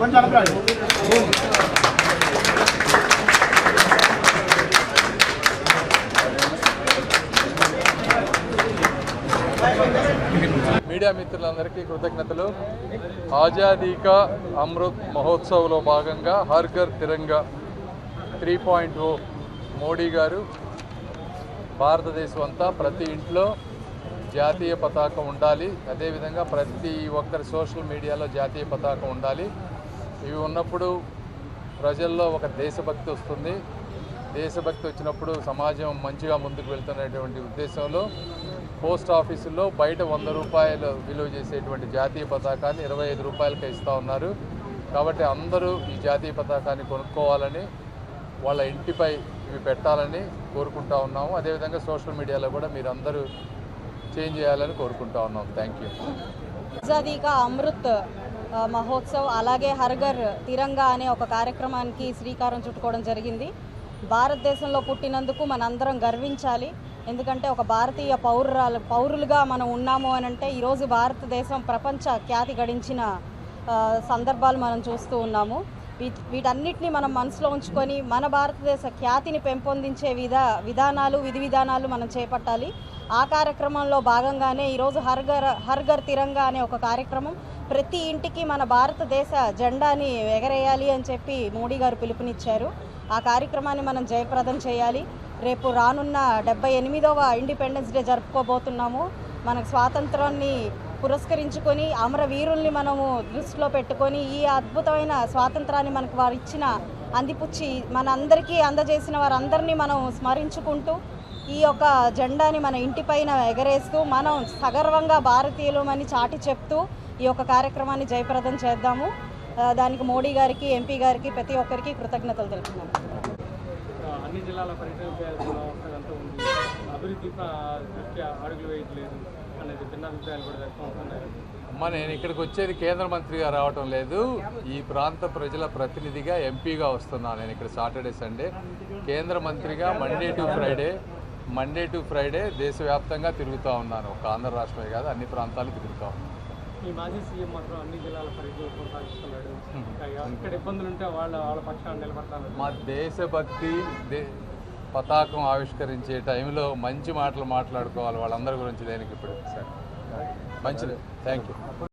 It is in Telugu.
కొంచెం మీడియా మిత్రులందరికీ కృతజ్ఞతలు. ఆజాదీకా అమృత్ మహోత్సవ్లో భాగంగా Har Ghar Tiranga three point O Modi గారు భారతదేశం అంతా ప్రతి ఇంట్లో జాతీయ పతాకం ఉండాలి. అదేవిధంగా ప్రతి ఒక్కరి సోషల్ మీడియాలో జాతీయ పతాకం ఉండాలి. ఇవి ఉన్నప్పుడు ప్రజల్లో ఒక దేశభక్తి వస్తుంది. దేశభక్తి వచ్చినప్పుడు సమాజం మంచిగా ముందుకు వెళ్తున్నటువంటి ఉద్దేశంలో పోస్ట్ ఆఫీసుల్లో బయట వంద రూపాయలు విలువ చేసేటువంటి జాతీయ పతాకాన్ని ఇరవై ఐదు రూపాయలకే ఇస్తూ ఉన్నారు. కాబట్టి అందరూ ఈ జాతీయ పతాకాన్ని కొనుక్కోవాలని వాళ్ళ ఇంటిపై ఇవి పెట్టాలని కోరుకుంటా ఉన్నాము. అదేవిధంగా సోషల్ మీడియాలో కూడా మీరందరూ చేంజ్ చేయాలని కోరుకుంటా ఉన్నాం థ్యాంక్ యూ. అమృత్ మహోత్సవ్ అలాగే హర్ఘర్ తిరంగా అనే ఒక కార్యక్రమానికి శ్రీకారం చుట్టుకోవడం జరిగింది. భారతదేశంలో పుట్టినందుకు మనందరం గర్వించాలి. ఎందుకంటే ఒక భారతీయ పౌరురాలు పౌరులుగా మనం ఉన్నాము అని అంటే ఈరోజు భారతదేశం ప్రపంచ ఖ్యాతి గడించిన సందర్భాలు మనం చూస్తూ ఉన్నాము. వీటన్నిటిని మనం మనసులో ఉంచుకొని మన భారతదేశ ఖ్యాతిని పెంపొందించే విధా విధానాలు విధి విధానాలు మనం చేపట్టాలి. ఆ కార్యక్రమంలో భాగంగానే ఈరోజు హర్ఘర్ హర్ఘర్ తిరంగా అనే ఒక కార్యక్రమం ప్రతి ఇంటికి మన భారతదేశ జెండాని ఎగరేయాలి అని చెప్పి మోడీ గారు పిలుపునిచ్చారు. ఆ కార్యక్రమాన్ని మనం జయప్రదం చేయాలి. రేపు రానున్న డెబ్బై ఎనిమిదవ ఇండిపెండెన్స్ డే జరుపుకోబోతున్నాము. మనకు స్వాతంత్రాన్ని పురస్కరించుకొని అమరవీరుల్ని మనము దృష్టిలో పెట్టుకొని ఈ అద్భుతమైన స్వాతంత్రాన్ని మనకు వారు ఇచ్చిన అందిపుచ్చి మనందరికీ అందజేసిన వారందరినీ మనం స్మరించుకుంటూ ఈ యొక్క జెండాని మన ఇంటిపైన ఎగరేస్తూ మనం సగర్వంగా భారతీయులమని చాటి చెప్తూ ఈ యొక్క కార్యక్రమాన్ని జయప్రదం చేద్దాము. దానికి మోడీ గారికి ఎంపీ గారికి ప్రతి ఒక్కరికి కృతజ్ఞతలు తెలుపుతున్నాము అన్ని జిల్లాల పర్యటన చేయాల్సిన అవసరం ఎంతో ఉంది. అభివృద్ధి ప- దృష్ట్యా అడుగులు వేయట్లేదు అనేది భిన్నాభిప్రాయాలు కూడా వ్యక్తం అవుతున్నాయి. అమ్మ నేను ఇక్కడికి వచ్చేది కేంద్ర మంత్రిగా రావటం లేదు. ఈ ప్రాంత ప్రజల ప్రతినిధిగా ఎంపీగా వస్తున్నాను నేను ఇక్కడ సాటర్డే సండే. కేంద్ర మంత్రిగా Monday to Friday Monday to Friday దేశవ్యాప్తంగా తిరుగుతూ ఉన్నాను. ఒక ఆంధ్ర రాష్ట్రమే కాదు అన్ని ప్రాంతాలు తిరుగుతూ ఉన్నాను. ఈ మాజీ సీఎం మాత్రం అన్ని జిల్లాల పర్యటన కొనసాగిస్తున్నాడు. ఇంకా ఎక్కడ ఇబ్బందులు ఉంటే వాళ్ళ వాళ్ళ పక్షాన్ని నిలబడతాను మా దేశభక్తి దే పతాకం ఆవిష్కరించే టైంలో మంచి మాటలు మాట్లాడుకోవాలి వాళ్ళందరి గురించి దేనికి ఇప్పుడు సరే. మంచిది. Thank you